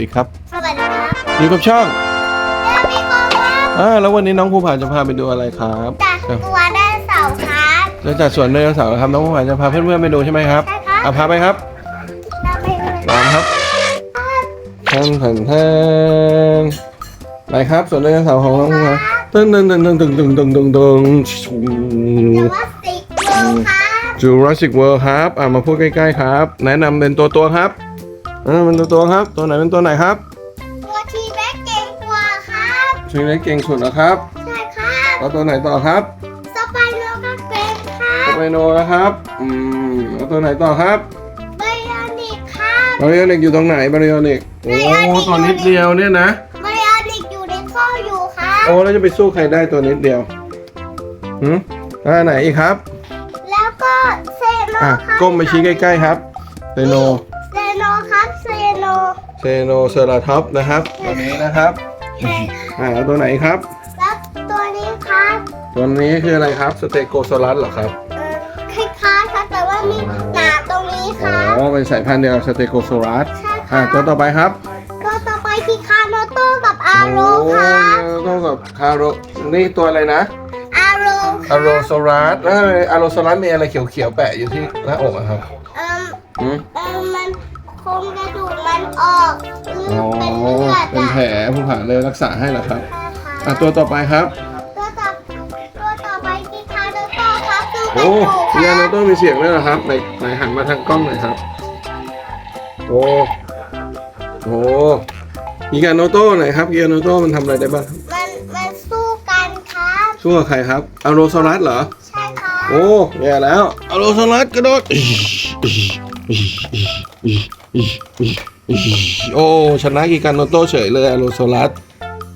ดีครับ สวัสดีครับอยู่กับช่องแล้วพี่กองครับอ่าแล้ววันนี้น้องภูผาจะพาไปดูอะไรครับจากตัวไดโนเสาร์ครับจะจัดสวนไดโนเสาร์ครับน้องภูผาจะพาเพื่อนๆไปดูใช่ไหมครับใช่ครับอะพาไปครับเราไปเลยตามครับท่านท่านท่านไหนครับสวนไดโนเสาร์ของน้องภูผาตึ้งตึ้งตึ้งตึ้งตึ้งตึ้งตึ้งตึ้งตึ้งแต่ว่าสิกโลครับ จูราสสิกเวิร์ครับ อ่ามาพูดใกล้ ๆ ครับ แนะนำเป็นตัวตัวๆครับ อ่าเป็นตัวตัวๆครับ ตัวไหนเป็นตัวไหนครับตัวทีแบ็กเก่งกว่าครับชื่อเล็กเก่งสุดนะครับใช่ครับแล้วตัวไหนต่อครับสไปโนก็เก่งครัสบไปโนนะครับอืมแล้วตัวไหนต่อครับไบออนิกครับบาริโอนิกอยู่ตรงไหนบาริโอนิกโอ้ Bionic ตัวนิดเดียวเนี่ยนะไบออนิกอยู่ในท่ออยู่ครับโอ้แล้วจะไปสู้ใครได้ตัวนิดเดียวหืมอ่าไหนอีกครับ แล้วก็เซโนอะครับก้มไปชี้ใกล้ๆครับเซโนเซโน ครับเซโนเซโนเซราท็อปนะครับ ตัวนี้นะครับอ่าแล้วตัวไหนครับ แล้วตัวนี้ครับตัวนี้คืออะไรครับสเตโกโซลัสเหรอครับเออคล้ายๆครับแต่ว่ามีหนาตรงนี้คอ๋รับอเป็นสายพันธุ์เดียวกับสเตโกโซลัสใช่คอ่ารับตัวต่อไปครับตัวต่อไปที่คาโนโต้กับอาโรครับโอ้ต้องกับคาโรนี่ตัวอะไรนะอาโรอะโรโซรัสแล้วอะโรโซรัสมีอะไรเขียวๆแปะอยู่ที่หน้าอกอะครับเอิ่ม อืม เอิ่มมันโครงกระดูกมันออกอือ๋อมเป็นเลือดเป็นอะแผลผู้ผ่าเลยรักษาให้เหรอครับใช่ค่ะอะตัวต่อไปครับ ตัวต่อตัวต่อไปที่คาโนโต้ครับคือกระโอ้ดูกคเรียรันบโต้มีเสียงด้วยเหรอครับไหนไหนหันมาทางกล้องหน่อยครับ โอ้โหกีกาโนโต้ไหนครับกีกาโนโต้มันทำอะไรได้บ้างครับมันมันสู้กันครับสู้กับใครครับอะโรโซรัสเหรอ ใช่ครับโอ้แย่แล้วอะโรโซรัสกระโดด โอ้ชนะกีการโนโต้เฉยเลยอะโรโซรัส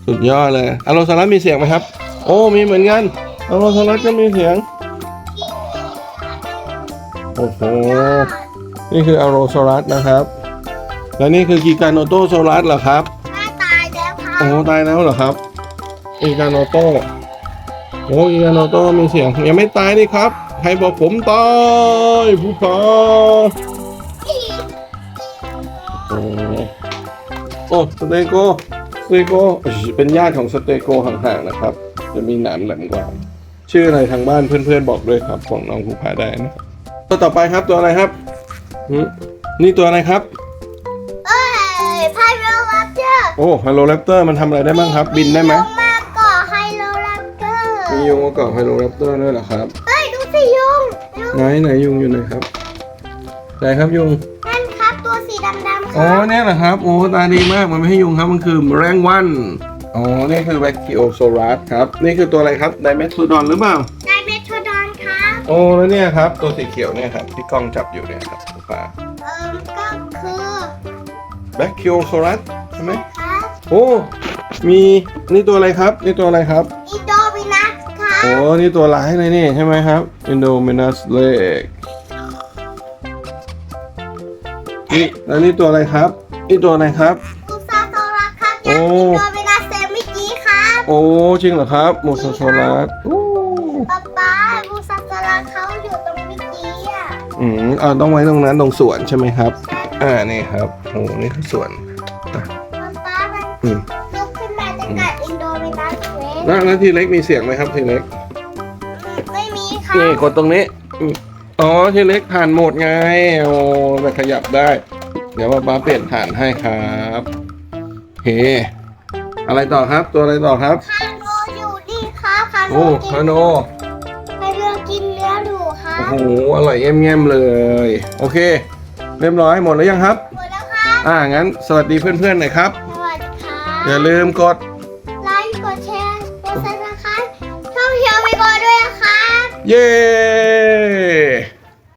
สุดยอดเลยอะโรโซรัสมีเสียงไหมครับ โอ้มีเหมือนกันอะโรโซรัสก็มีเสียงโอ้โหนี่คืออะโรโซรัสนะครับ แล้วนี่คือกีการโนโตโซรัสเหรอครับถ้าตายแล้วครัโอ้บตายแล้วเหรอครับกีการโนโตโอ้กีการโนโตมีเสียงยังไม่ตายนี่ครับใครบอกผมตายผู้พา โอ้สเตโกสเตโกเป็นญาติของสเตโกห่างๆนะครับ จะมีหนามแหลมกว่า ชื่ออะไรทางบ้านเพื่อนๆบอกด้วยครับของน้องผู้พาได้นะครับตัวต่อไปครับตัวอะไรครับหืมนี่ตัวอะไรครับเอ้ยไพโรลัปเตอร์โอ้ไฮโลแรปเตอร์มันทำอะไรได้บ้างครับ บินได้ไหมยุงมาเกาะไฮโลแรปเตอร์มียุงมาเกาะไฮโลแรปเตอร์ด้วยเหรอครับเฮ้ยดูสิยุงยุงไหนไหนยุงอยู่ไหนครับไหนครับยุง อ๋อรับเนี่ยเหรอครับ โอ้ตาดีมากมันไม่ให้ยุงครับ มันคือแมลงวัน อ๋อ นี่คือแบคทีโอโซรัสครับ นี่คือตัวอะไรครับไดเมทรูดอนหรือเปล่า ไดเมทรดอนครับโอ้แล้วเนี่ยครับ ตัวสีเขียวเนี่ยครับที่กล้องจับอยู่เนี่ยครับคุณป้าเอ่อก็คือแบคทีโอโซรัสใช่ไหมครับโอ้มีนี่ตัวอะไรครับ นี่ตัวอะไรครับอินโดวินัสครับโอ้นี่ตัวร้ายเลยนี่ใช่ไหมครับ Indominus Lake นี่ แล้วนี่ตัวอะไรครับ นี่ตัวอะไรครับบูซาโซรัสครับโอ้จากอินโดวินัสเซมิกี้ครับโอ้จริงเหรอครับโมโซโซรัสโอ้ป๊าป๊าบูซาโซรัสเขาอยู่ตรงเมิกี้อะอืมอ่าต้องไว้ตรงนั้นตรงสวนใช่ไหมครับใช่อ่านี่ครับโอ้นี่คือสวนป๊าป๊ามันอืมลุกขึ้นมาจะกัดอินโดวินัสเล็กแล้วแล้วทีเล็กมีเสียงไหมครับทีเล็ก ไม่มีค่ะนี่กดตรงนี้อืม อ๋อทีเล็กผ่านโหมดไง โอ้แบบขยับได้ เดี๋ยวป้าเปลี่ยนฐานให้ครับเฮอะไรต่อครับ ตัวอะไรต่อครับ คาโนอยู่นี่ครับคาโนโอ้กิคาโน ไปเรือกินเนื้อดูครับโอ้โห อร่อยเยี่ยมๆเลย โอเค เรียบร้อยหมดแล้วยังครับ หมดแล้วครับ อ่า งั้น สวัสดีเพื่อนๆหน่อยครับ สวัสดีครับอย่าลืมกด ไลค์กดแชร์กดซับสไครต์ช่องเชียร์ไปก่อนด้วยนะครับ เย้